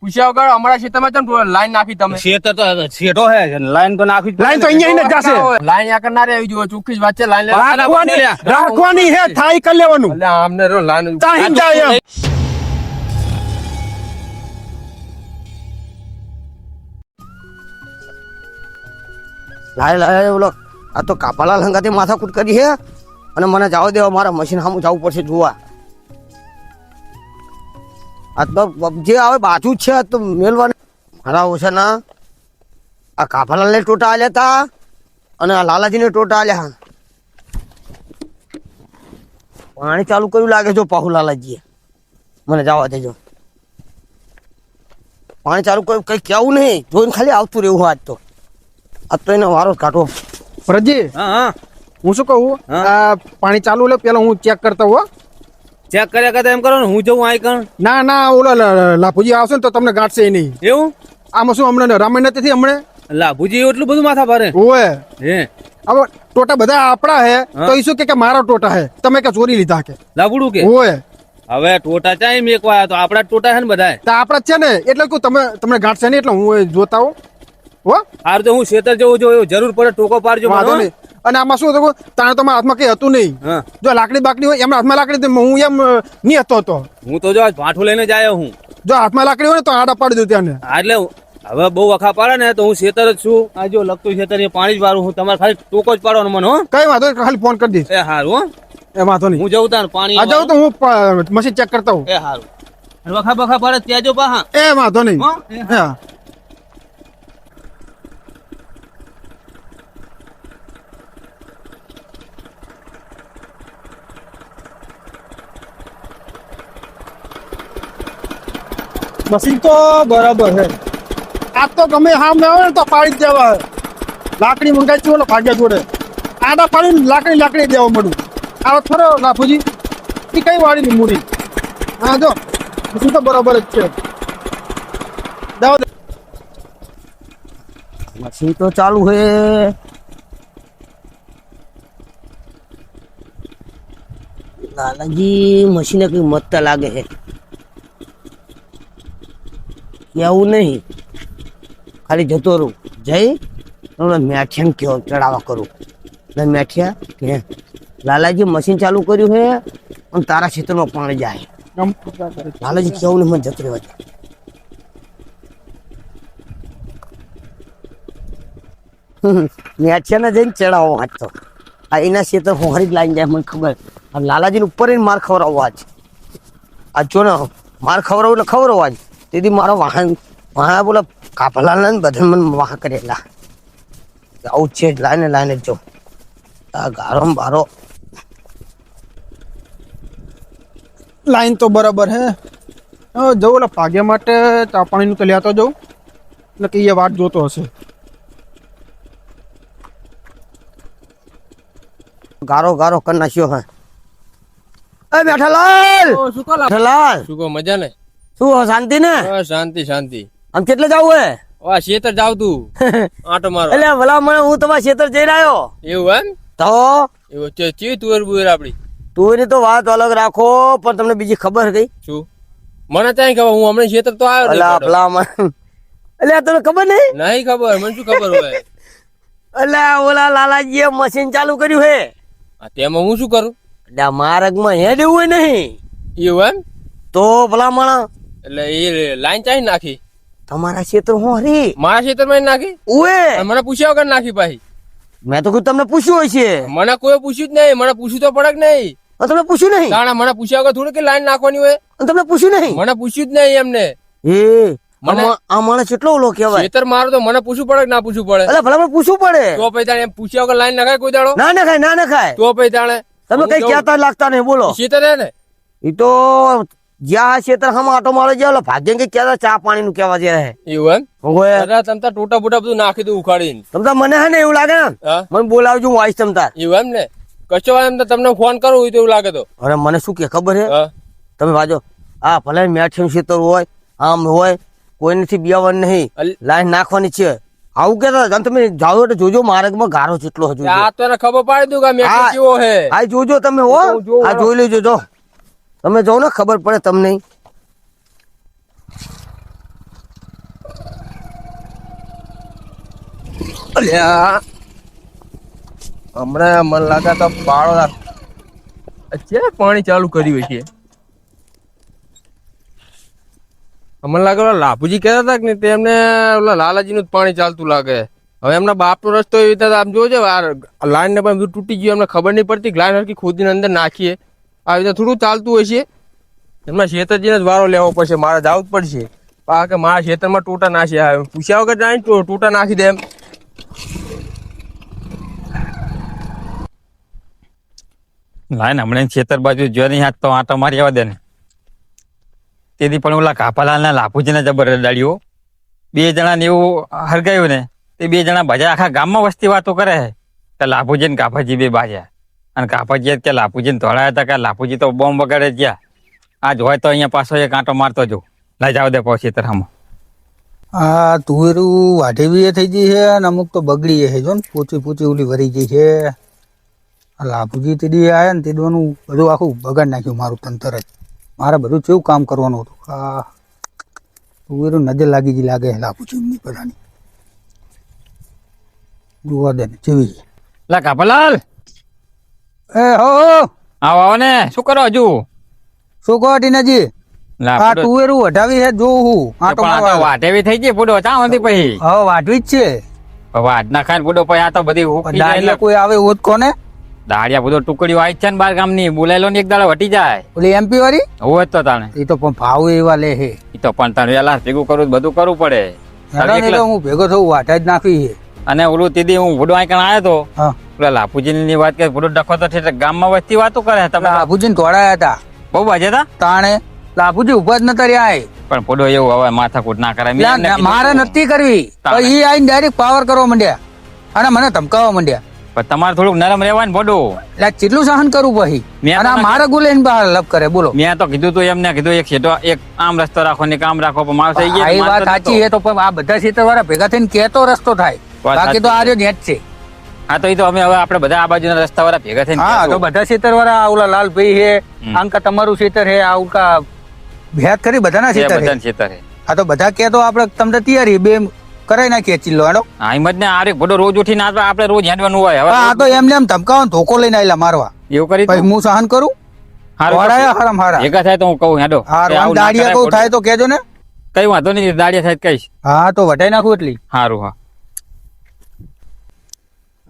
પૂછ્યા વગર અમારા ખેતરમાં ચમ લાઈન નાખી તમે. શેતર તો શેઠો હે લાઈન તો નાખી જ લાઈન તો અહીંયા ને જશે. લાઈન યા કરનાર આવી જુઓ ચોખ્ખી વાત છે લાઈન રાખવાની રાખવાની હે થાય કરી લેવાનું. એટલે આમને રો લાઈન તાહી જાય લાય લાય ઓલો આ તો કાપાલા લંગાતે માથાકૂટ કરી છે અને મને જાવ દેવા મારા મશીન સામું જવું પડશે જોવા. આ તો જે આવે બાજુ જ છે તો મેલવાને મારા ઓછાના. આ કાફાલાલને ટોટા આલ્યા તા અને આ લાલાજીને ટોટા આલ્યા પાણી ચાલુ કર્યું લાગે જો પાહુ લાલાજીએ. મને જવા દેજો. પાણી ચાલુ કર્યું કઈ કેવું નહીં. જોઈને ખાલી આવતું રહેવું આજ તો. આજ તો એનો વારો કાઢો ભરતજી હા હા. હું શું કહું? પાણી ચાલુ લે પેલા હું ચેક કરતો હો. ચેક કર્યા કરતા એમ કરો ને હું જઉં આઈ કણ? ના ના ઓલો લાભુજી આવશે ને તો તમને ગાંઠશે નહીં. એવું? આમાં શું હમણાં રામાયણ નથી હમણે? લાભુજી એટલું બધું માથા ભારે? ઓએ હે. હવે ટોટા બધા આપણા હે તો એ શું કે મારા ટોટા હે? તમે કે ચોરી લીધા કે? લાભુડું કે? ઓએ હવે ટોટા ચાય મેકવા તો આપડા ટોટા છે ને બધા તો આપણા છે ને એટલે કહું તમે તમને ગાંઠશે નહીં એટલે હું જોતા હો? હાર તો હું શેતર જવું જોયું જરૂર પડે ટોકો પાડજો વાંધો નહીં. અને આમાં શું હતું તાણે તમારા હાથમાં કઈ હતું નહીં. જો લાકડી બાકડી હોય એમના હાથમાં લાકડી હું એમ નહીં હતો હતો હું તો જો ભાઠું લઈને જ આવ્યો હું. જો હાથમાં લાકડી હોય ને તો આડા પાડી દઉં ત્યાં એટલે હવે બહુ વખા પાડે ને તો હું ખેતર જ છું. આ જો લગતું ખેતર પાણી જ વાળું હું તમારે ખાલી ટોકો જ પાડવાનો મને હો. કઈ વાંધો ખાલી ફોન કરી દઈશ. એ હારું હો. એ વાંધો નહીં. હું જઉં તાર પાણી આ જાઉં તો હું મશીન ચેક કરતા હું એ હારું. વખા બખા પાડે ત્યાં જો પાહા. એ વાંધો નહીં. હો. મશીન તો બરાબર છે આ તો ગમે હામ ના આવે ને તો પાડી દેવા લાકડી મંગાવી છે ભાગ્યા જોડે. આડા પાડીને લાકડી લાકડી દેવા મળું આ થોડો લાફુજી એ કઈ વાળી મૂડી? હા જો. મશીન તો બરાબર જ છે. દેવા દે. મશીન તો ચાલુ હે. લાલાજી મશીને કઈ મત લાગે કેવું નહીં. ખાલી જતો રહું. જઈ તમને મેઠિયાને કહો ચડાવવા કરું. ને મેઠિયા કે લાલાજી મશીન ચાલુ કર્યું છે અને તારા ક્ષેત્રમાં પાણી જાય. લાલાજી કેવું ને મને જતો રહેવા. મેઠિયાને જઈને ચડાવો આજ તો. આ એના ક્ષેત્ર હોરી જ લાઈન જાય મને ખબર. લાલાજીને ઉપર માર ખવડાવવા આજ. આ જો ને માર ખવડાવું એટલે ખવડાવવા આજ. તેથી મારો વાહન વાહન બોલા કાપલાલ ને બધા મને વાહ કરેલા. આવું જ છે લાઈને લાઈને જ. આ ગારો બારો. લાઈન તો બરાબર હે. જવું ઓલા ભાગ્યા માટે ચા પાણીનું તો લેતો જવું એટલે કે એ વાટ જોતો હશે. ગારો ગારો કરી નાખ્યો હે. એ શું લાલ! બેઠાલાલ શું કહો મજા ને શું શાંતિ ને? શાંતિ શાંતિ. આમ કેટલે જવું હે? વા શેતર જાવ તું. આટો મારો એટલે ભલા મને હું તમારા શેતર જઈ રહ્યો એવું એમ? તો એવું છે ચી તુવેર બુવેર આપડી? તુંની તો વાત અલગ રાખો પણ તમને બીજી ખબર કઈ? શું? મને ત્યાં ખબર હું હમણાં શેતર તો આવ્યો અલા ભલા મને એટલે તને ખબર નહીં નહીં ખબર મને શું ખબર હોય? એટલે ઓલા લાલાજીએ મશીન ચાલુ કર્યું હે. તેમાં હું શું કરું? એટલે મારગ માર્ગમાં હે દેવું હોય નહીં. એવું એમ? તો ભલા માણા એટલે એ લાઈન ચાહી નાખી? તમારા ક્ષેત્ર હું હરી? મારા ખેતરમાં નાખી? ઓએ મને પૂછ્યા વગર નાખી પાછી મેં તો કીધું તમને પૂછ્યું હશે મને કોઈ પૂછ્યું જ નહીં. મને પૂછ્યું તો પડક નહીં. તમને પૂછ્યું નહીં? ના મને પૂછ્યા વગર થોડી કે લાઈન નાખવાની હોય? તમને પૂછ્યું નહીં? મને પૂછ્યું જ નહીં એમને. એ મને- આ માણસ કેટલો ઓલો કહેવાય? ખેતર મારો તો મને પૂછવું પડે ના પૂછવું પડે? એટલે ભલા પૂછવું પડે. તો પછી તાણે એમ પૂછ્યા વગર લાઈન નખાય કોઈ દાડો? ના ના ખાય ના ના ખાય તો પછી તાણે તમે કઈ. કહેતા લાગતા નહીં બોલો. ખેતર હે ને? એ તો જ્યાં ક્ષેત્ર હમ આટો મારો જ્યાં ભાગ્ય કે ચા પાણી નું કેવા જે એવું ઓય અરે ટોટા બોટા બધું નાખી દઉં ઉખાડીને. તમતા મને હે ને એવું લાગે ને? મને બોલાવજો હું આવીશ તમતાર એવું એમ ને? કશો એમ તમને ફોન કરું હોય તો એવું લાગે તો. અરે મને શું કે ખબર હે? તમે વાજો આ ભલે મેઠિયું ક્ષેત્ર હોય આમ હોય કોઈ નથી બિયાવાનું નહીં લાઈન નાખવાની છે. આવું કેતા. તમે જાઓ એટલે જોજો માર્ગમાં ગારો જેટલો હજુ આ તો ખબર પાડી દઉં કે આ કેવો હે. આ જોજો તમે હો. આ જોઈ લેજો જો. તમે જોવો ને, ખબર પડે તમને. હમણાં મને લાગે તો પાળો અત્યારે પાણી ચાલુ કર્યું છે અમને લાગે ઓલા લાભુજી કહેતા હતા કે નહીં, તેમને ઓલા લાલાજીનું જ પાણી ચાલતું લાગે. હવે એમના બાપનો રસ્તો એવી રીતે આમ જોજો આ લાઈનને પણ તૂટી ગયું એમને ખબર નહીં પડતી, લાઈન હરકી ખોદીને અંદર નાખીએ. આવી રીતે થોડું ચાલતું હોય છે. એમના શેતરજીને જ વારો લેવો પડશે, મારે જવું જ પડશે. પા કે મારા ખેતરમાં ટોટા નાખ્યા પૂછ્યા વગર જાય ટોટા નાખી દે એમ. લાઈન હમણાં ખેતર બાજુ જો નહીં હાથ તો આટો મારી આવવા દે ને. તેથી પણ ઓલા કાપાલાલના લાભુજીને જબર રડાડ્યો. બે જણાને એવું હરગાયું ને, તે બે જણા ભજા આખા ગામમાં વસ્તી વાતો કરે તો લાભુજી ને કાપાજી બે બાજ્યા. અને કાપાજી કે લાપુજીને ધોળાયા હતા કે લાપુજી તો બોમ્બ વગાડે જ ગયા. આજ હોય તો અહીંયા પાછો એ કાંટો મારતો જો. લઈ જાવ દે પાછો તરામાં આ તુવેરું વાઢી બી થઈ ગઈ છે અને અમુક તો બગડી છે જો ને. પોચી પોચી ઓલી વરી ગઈ છે. આ લાભુજી તીડી આવ્યા આયા ને તે દોનું બધું આખું બગાડ નાખ્યું મારું તંતર જ મારે બધું કેવું કામ કરવાનું હતું? આ તુવેરું નજર લાગી ગઈ લાગે લાભુજી એમની બધાની જોવા દે ને જેવી લા કાપાલાલ એ હો આવો આવો ને. શું કરો હજુ? શું કહો ટીનાજી? આ તુવેરું વઢાવી છે જોઉં હું આટો મારવા. વાટેવી થઈ ગઈ પૂડો ચા હતી પછી? હો વાટવી જ છે. વાટ ના ખાન પૂડો પછી આ તો બધી દાડિયા કોઈ આવે ઓત કોને? દાડિયા બધો ટુકડીઓ આવી છે ને બાર ગામની. બોલાયેલો ને એક દાડો વટી જાય. ઓલી એમપી વાળી? હોય તો તાણે. એ તો પણ ભાવ એવા લે હે. એ તો પણ તારે વેલા ભેગું કરવું બધું કરવું પડે. હું ભેગો થવું વાટા જ નાખી અને ઓલું તીદી હું ભૂડો આઈ આવ્યો તો પેલા ની વાત કે ભૂડો ડખો તો છે ગામમાં વસ્તી વાતો કરે તમે લાભુજી તોડાયા હતા. બહુ વાજે હતા? તાણે લાભુજી ઊભા જ નતા રહ્યા પણ પોડો એવું હવે માથાકૂટ ના કરે મેં લા, એમને ના, કીધું મારે નથી કરવી. તાણે. એ આઈને ડાયરેક્ટ પાવર કરવા માંડ્યા. અને મને ધમકાવવા માંડ્યા. પણ તમારે થોડુંક નરમ રહેવાનું પડો એટલે કેટલું સહન કરવું પછી. અને મારે ગુલે બહાર લપ કરે બોલો. મેં તો કીધું તું એમને કીધું એક છેટો એક આમ રસ્તો રાખો ને કામ રાખો પણ મારો થઈ આ એ ગયા વાત સાચી એ તો પણ આ બધા ક્ષેત્ર વાળા ભેગા થઈને કેતો રસ્તો થાય. બાકી તો આ રહ્યો નેટ છે. હા તો એ તો અમે હવે આપણે બધા આ બાજુના રસ્તા વાળા ભેગા થઈને હા તો બધા ક્ષેત્ર વાળા ઓલા લાલભાઈ છે હમ. આંકા તમારું ક્ષેત્ર છે આ ઉકા ભેદ કરી બધાના છે? બધાને ખેતર છે. હા તો બધા કે તો આપણે તમને તૈયારી બે કરાઈ નાખીએ ચિલ્લો હેડો. હા હિંમત ને આરે ભૂડો રોજ ઉઠીને આપણે આપણે રોજ હેડવાનું હોય. હવે આ તો એમને એમ ધમકાવો ધોકો લઈને આવેલા મારવા. એવું કરી પછી હું સહન કરું? હારું હરામ હારા. ભેગા થાય તો હું કહું હેડો. હારું, દાડિયા કહું થાય તો કેજો ને. કઈ વાંધો નહીં દાડિયા થાય કઈશ હા તો વટાઈ નાખું એટલી. હારું હા.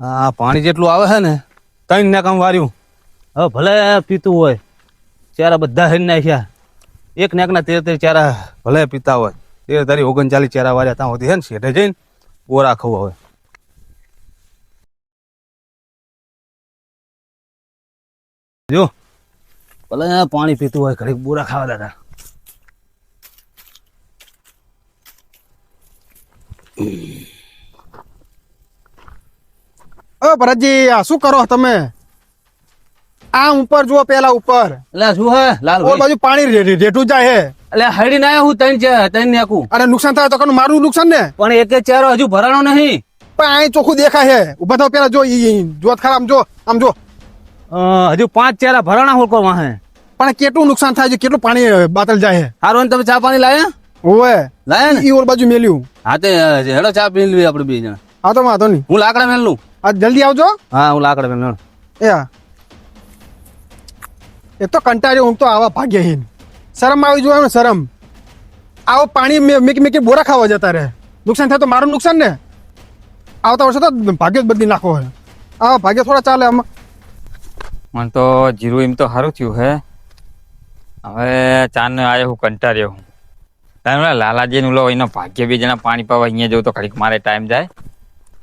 આ પાણી જેટલું આવે છે ને, ત્રણ ને કામ વાર્યું. હવે ભલે પીતું હોય, ચારા બધા હેરી નાખ્યા. એક નાકના તેર તેર ચારા ભલે પીતા હોય. તેર તારી ઓગણચાલીસ ચારા વાર્યા, ત્યાં સુધી છે ને શેઠે જઈને બોરા ખવું હવે જો. ભલે પાણી પીતું હોય, ઘડીક બોરા ખાવા દાદા ઓ ભરતજી આ શું કરો તમે? આ ઉપર જુઓ પેલા ઉપર. એટલે શું હે? લાલ ઓલ બાજુ પાણી રે- રે- રેઠું જાય હે. એટલે હડી ના હું ત્રણ ચાર ત્રણ નાખું અને નુકસાન થાય તો કોનું મારું નુકસાન ને? પણ એક ચારો હજુ ભરાણો નહીં. પણ અહીં ચોખ્ખું દેખાય હે. ઊભા થાવ પેલા જો ઈ- ઈ જોત ખરા આમ જો આમ જો. અ, હજુ પાંચ ચારા ભરાણા હોળકો વાહે પણ કેટલું નુકસાન થાય છે? કેટલું પાણી અ, બાતલ જાય હે? હારું તમે ચા પાણી લાયા? ઓવે. લાયા ને? ઈ ઓલ બાજુ મેલ્યું. હા તે હેડો ચા પી લઈએ આપણે બે જણા. હા તો વાંધો નહીં. હું લાકડા મેલું આ જલ્દી આવજો. હા હું લાકડ મેલું એ હા. એ તો કંટાળ્યો હું તો આવા ભાગ્યહીન શરમ આવી ને શરમ. આવો પાણી મીકી મીકી મેકી બોરા ખાવા જતા રહે. નુકસાન થાય તો મારું નુકસાન ને? આવતા વર્ષે તો ભાગ્ય જ બદલી નાખો હે. આવા ભાગ્ય થોડા ચાલે આમાં. મને તો જીરું એમ તો સારું થયું હે. હવે ચાંદ આવ્યો હું કંટાળ્યો હું. તારે ઓલા લાલાજી નું લો એનો ભાગ્ય બે જણા પાણી પાવા અહીંયા જવું તો ઘડીક મારે ટાઈમ જાય.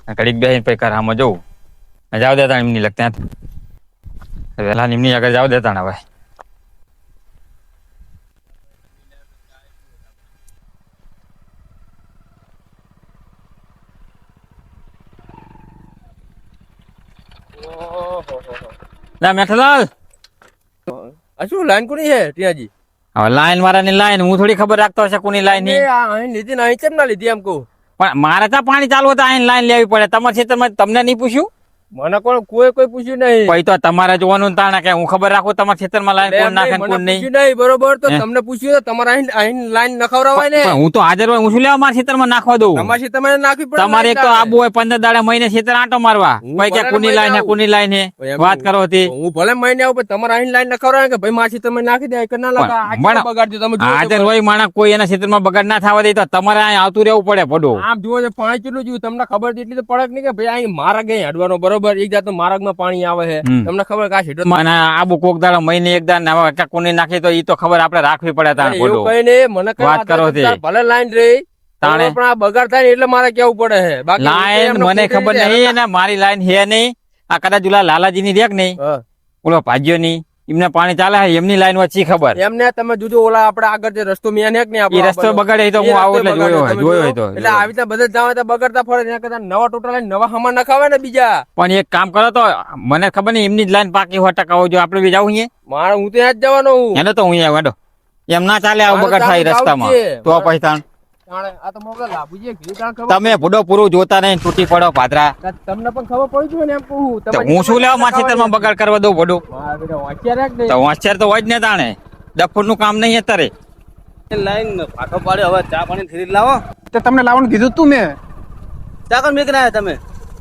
ઘડીક બેસીને પછી કરામાં જવું. ને જાવ દેતા એમની લગ ત્યાં. વહેલા નિમની આગળ જાવ દેતા ને ભાઈ ના મેઠલાલ! શું લાઈન કોની છે ટીનાજી હવે લાઈન વાળાની લાઈન હું થોડી ખબર રાખતો હશે કોની લાઈનની લીધી ને કેમ ના લીધી એમ કહું? પણ મારે તો પાણી ચાલુ હતા અહીં લાઈન લેવી પડે. તમારે છે, તમે તમને નહીં પૂછ્યું? મને કોણ કોઈ કોઈ પૂછ્યું નહીં. કોઈ તો તમારે જોવાનું તાણે કે હું ખબર રાખું તમારા ખેતરમાં લાઈન કોણ નાખે કોણ નહીં? નહીં બરોબર? તો તમને પૂછ્યું તો તમારે અહીં અહીં લાઈન નખવરાવાય ને? હું તો હાજર હોય હું શું લેવા મારા ખેતરમાં નાખવા દઉં? તમારી તમારે નાખવી પડે તમારે એક તો આબુ હોય પંદર દાડા મહિને ખેતર આંટો મારવા. ભાઈ કે કોની લાઈન હે કોની લાઈન હે? વાત કરો હતી. હું ભલે મહિને આવું પણ તમારે અહીં લાઈન નખવરાવાય કે ભાઈ માછી તમે નાખી દે કે ના લગા બગાડજો તમે હાજર હોય માણસ કોઈ એના ખેતરમાં બગાડ ના થવા દે તો તમારે અહીં આવતું રહેવું પડે પડું આમ જુઓ છે પાણી કેટલું જોયું તમને ખબર એટલી તો પડક નહીં કે ભાઈ અહીં મારા ગઈ હડવાનો બરોબર એક જાતનું માર્ગમાં પાણી આવે છે. તમને ખબર કે આ સીધો મને આબુ કોક દાડા મહિને એક દાડા કોની નાખી તો એ તો ખબર આપણે રાખવી પડે તાણ કઈ મને વાત કરો. ભલે લાઈન રહી તાણે. પણ આ બગાડ થાય એટલે મારે કેવું પડે છે? બાકી લાઈન મને ખબર નહીં અને મારી લાઈન હે નહીં. આ કદાચ ઓલા લાલાજી ની રેક નહીં. ઓલો ભાજ્યો ની એમને પાણી ચાલે છે એમની લાઈન વચ્ચે ખબર? એમને તમે જોજો ઓલા આપડે આગળ જે રસ્તો મેં ને એ રસ્તો બગાડે તો હું આવું એટલે જોયો હોય જોયો હોય તો એટલે આવી રીતે બધા જાવ તો બગડતા ફરે ત્યાં કરતા નવા ટોટલ નવા હમા નખાવે ને બીજા. પણ એક કામ કરો તો મને ખબર નહીં એમની જ લાઈન પાકી હોય ટકા હોય જો આપણે બી જાવું અહીંયા? મારે હું તો ત્યાં જ જવાનો હું. એને તો હું અહીંયા વેડો એમ ના ચાલે આવું બગડ થાય રસ્તામાં. તો પછી તમે ભૂડો પૂરું જોતા નહીં તૂટી પડો પાદરા. તમને પણ ખબર પડી જોઈએ ને એમ કહું. તો હું શું લેવા માછી ખેતરમાં બગાડ કરવા દઉં ને. તો હોશિયાર તો હોય જ ને તાણે. ડફોડનું કામ નહીં અત્યારે. લાઈન ફાટો પાડે હવે ચા પાણી ખરીદ લાવો. તો તમને લાવવાનું કીધું તું મેં. ચા કોણ મેકના આયા તમે?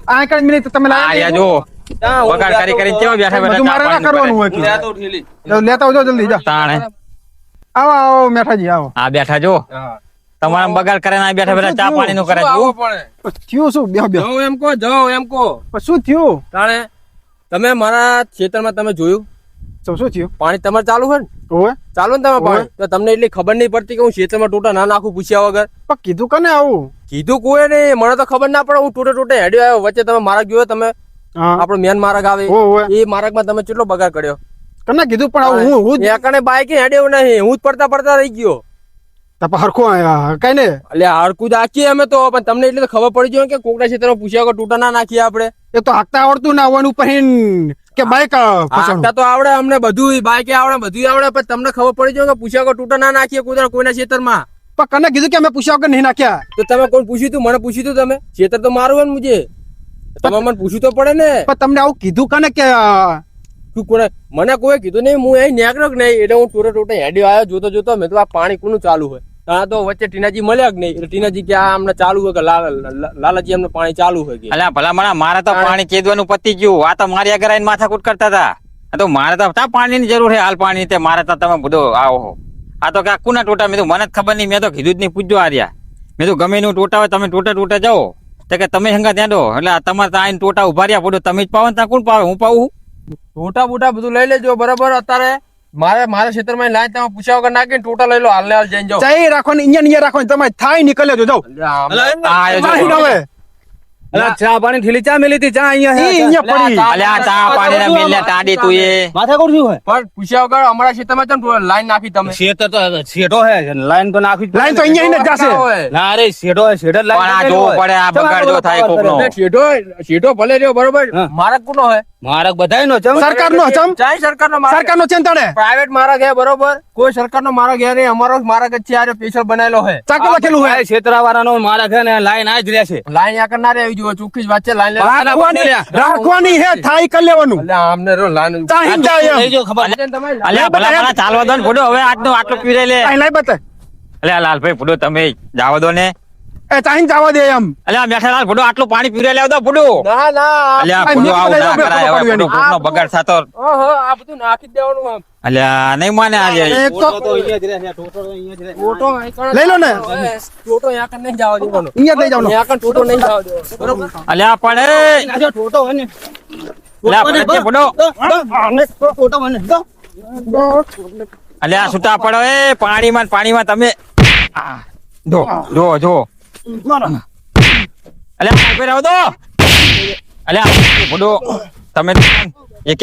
આ કઈ મિનિટ તમે આ લાવ્યા યા જો. બગાડ કરી કરી કેવા બેઠા બેઠા મારે ના કરવાનું હોય હું. લેતો ઠેલી જાઓ, લેતા આવજો જલ્દી જા. તાણે. આવો આવો મેઠાજી આવો. આ બેઠા જો. હા. તમારા બગાડ કરે ના બેઠા બેઠા ચા પાણી નું કરે? થયું શું? બે બે એમ કો જાઓ એમ કો શું થયું? તાણે તમે મારા ખેતરમાં તમે જોયું? શું શું થયું? પાણી તમારે ચાલુ હોય ને? ચાલુ ને તમે પાણી? તો તમને એટલી ખબર નહીં પડતી કે હું ખેતરમાં ટોટા ના નાખું પૂછ્યા વગર. પણ કીધું કને આવું? કીધું કોઈ નહીં. મને તો ખબર ના પડે હું ટોટે ટોટે હેડ્યો આવ્યો. વચ્ચે તમે માર્ગ જોયો તમે આપણો મેન માર્ગ આવે. એ માર્ગમાં તમે કેટલો બગાડ કર્યો? કને કીધું પણ આવું હું હું કણે બાઈક હેડ્યો નહીં. હું જ પડતા પડતા રહી ગયો. તાપા હરખું કઈ ને એટલે હડકું આખીએ અમે તો પણ તમને એટલી તો ખબર પડી જોઈએ કે પૂછ્યા વગર ટોટા ના નાખીએ આપણે. એ તો હાકતા આવડતું ના હોય ઉપર કે બાઈક ફસવાનું તો આવડે અમને બધું બાઈક આવડે બધું આવડે પણ તમને ખબર પડી જોઈએ કે પૂછ્યા વગર ટોટા ના નાખીએ કોઈ કોઈના ખેતરમાં પણ કને કીધું કે અમે પૂછ્યા વગર નહીં નાખ્યા? તો તમે કોણ પૂછ્યું તું? મને પૂછ્યું તું તમે? ખેતર તો મારું હોય ને મુજે. તમે મને પૂછ્યું તો પડે ને. પણ તમને આવું કીધું કને કે તું કોને મને કોઈ કીધું નહીં હું અહીં કે નહીં એટલે હું ટોટે ટોટે હેડ્યો આવ્યો જોતો જોતો મેં તો આ પાણી કોનું ચાલુ હોય? તો વચ્ચે ટીનાજી મળ્યા કે નહીં? એટલે ટીનાજી કે આ અમને ચાલુ હોય કે લાલાજી અમને પાણી ચાલુ હોય કે? અલ્યા ભલા મારા મારે તો પાણી કેદવાનું પતી ગયું. આ તો મારી આગળ આવીને માથાકૂટ કરતા હતા. તો મારે તો તા પાણીની જરૂર છે હાલ પાણી તે મારે તો તમે બધો આવો. આ તો ક્યાં કુના ટોટા? મેં તો મને જ ખબર નહીં મેં તો કીધું જ નહીં પૂછજો આર્યા મેં તો ગમે નું ટોટા હોય તમે ટોટા ટોટા જાઓ. તો કે તમે હંગા ત્યાં દો. એટલે તમારે ત્યાં આઈને ટોટા ઊભા રહ્યા પડો તમે જ પાવો ને ત્યાં કોણ પાવે? હું પાવું ટોટા બોટા બધું લઈ લેજો બરાબર? અત્યારે મારે મારા ક્ષેત્રમાં લાય તમે પૂછ્યા વગર નાખીને ટોટા લઈ લો હાલ ને હાલ જઈને જાઓ. જઈ રાખો ને અહીંયા અહીંયા રાખો ને તમે થાય નીકળે જો જાઓ. હવે. ચા પાણી ચા મેલી હતી? ચા અહીંયા અહીંયા પડી. અલ્યા ચા પાણી ના મિલ ટાડી તું એ. માથા કોણ શું પણ પૂછ્યા વગર અમારા ખેતરમાં કેમ લાઈન નાખી તમે? શેતર તો શેઠો હે લાઈન તો નાખવી લાઈન તો અહીંયા જ જાશે. ના રે શેઠો હે શેઠ જ પણ આ લાઈન પડે આ બગાડ જો થાય કોકનો. એટલે શેઠો શેઠો ભલે રહ્યો બરોબર? મારક કોનો હોય મારક બધાય નો ચમ? સરકારનો ચમ? ચાઈ સરકારનો માર્ગ સરકારનો છે ને પ્રાઇવેટ મારક હે બરોબર? કોઈ સરકારનો મારક હે નહીં અમારો મારક જ છે આ સ્પેશિયલ બનાવેલો હે. ચાકુ લખેલું નો મારક હે ને લાઈન આ જ રહે છે લાઈન આ કરનારે જુઓ ચોખ્ખી જ વાત છે લાઈન રાખવાની રાખવાની હે થાય કરી લેવાનું. એટલે આમને રો લાઈન ચાહી જાય એમ. જો ખબર અલ્યા ભલા ચાલવા દો ને ફોટો. હવે આજનો આટલો પીરે લે લાઈ બતા અલ્યા લાલભાઈ ફોટો તમે જાવ દો ને. એ ચાહી જવા દે એમ. અલ્યા બેઠા લાલ ફોટો આટલું પાણી પીરે લેવ દો ફોટો ના ના અલ્યા ફોટો આવું ના કરાય હવે ફોટો પડવાની. બગાડ થતો. ઓહો આ બધું નાખી દેવાનું આમ. અલ્યા નહીં માને આજે. એક તો ટોટો અહીં કણ- લઈ લો ને. ટોટો યા કણ નહીં જવા દેવાનો. અહીંયા લઈ જાવ ને અહીંયા કન ટોટો નહીં જવા દેવાનો. બરોબર. અલ્યા પણ એ, ફોટો હે ને. અલ્યા પણ તે ફોટો ફોટો મને દો અલ્યા છૂટા પડો એ પાણીમાં પાણીમાં તમે આ, જો જો. તમે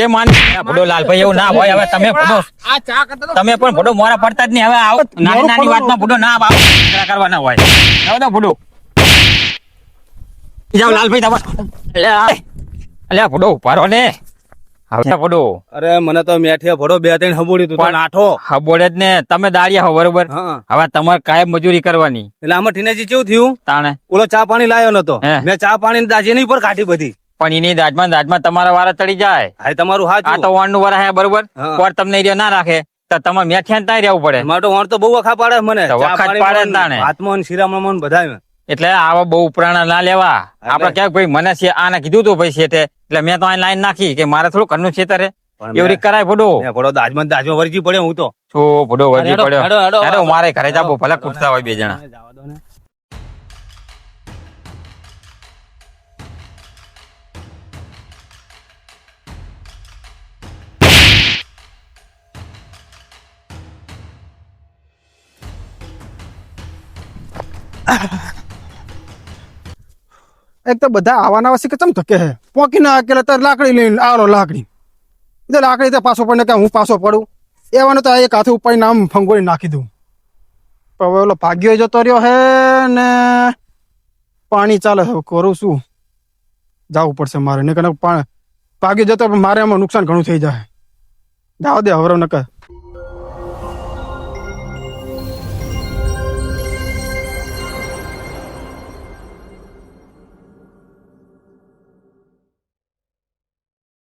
માન ફોટો લાલભાઈ એવું ના હોય હવે તમે ફોટો આ ચા કરતા તમે પણ ફોટો મોરા પડતા જ નહીં હવે આવો નાની નાની વાતમાં ફોટો ના આવો કરવાના હોય જાઓ લાલભાઈ તમાર અલ્યા અલ્યા ફોટો ઉપાડો ને અરે મને તો મેઠે ભડો બે ત્રણ હબોડી તું. પણ- આઠો. હબોડે જ ને તમે દાળિયા હો બરોબર? હવે તમારે કાયમ મજૂરી કરવાની. એટલે આમાં ટીનાજી કેવું થયું? તાણે. ઓલો ચા પાણી લાયો નતો. મેં ચા પાણી દાજેની પર કાઢી બધી. પણ એની દાજમાં ને દાજમાં તમારા વારા ચડી જાય. હા તમારું આ તો હાચું વાણનું વારા હે બરોબર? હા. તમને એરિયો ના રાખે તો તમારે મેઠિયા ત્યાં રહેવું પડે. મારે તો વણ તો બહુ વખા પાડે મને. વખત પાડે તાણે. હાથમાં ને શિરામણ બધા એટલે આવા બહુ ઉપરાણા ના લેવા. આપડે ક્યાંક ભાઈ મને છે આને કીધું તું ભાઈ છે એટલે મેં તો લાઈન નાખી કે મારે થોડું ઘરનું છેતરે પણ કરાય ભડો. ભડો દાજમાં દાજમાં વરજી પડ્યો હું તો. છો ભડો હેડો, પડ્યો. મારે ઘરે જાબો ભલે કૂટતા હોય બે જણા. ને. એક તો બધા આવાના વાસી કે ચમ ધકે હે પોકી ના કે તાર લાકડી લઈને આવો લાકડી. એટલે લાકડી તો પાછો પડને કે હું પાછો પડું? એવાનો તો એક હાથે ઉપાડી નામ ફંગોળી નાખી દઉં. પણ હવે ઓલો ભાગ્યો જતો રહ્યો હે ને પાણી ચાલે હવે કરું શું? જવું પડશે મારે. ને કને ભાગ્યો જતો મારે એમાં નુકસાન ઘણું થઈ જાય. જાવ દે હવે નકર.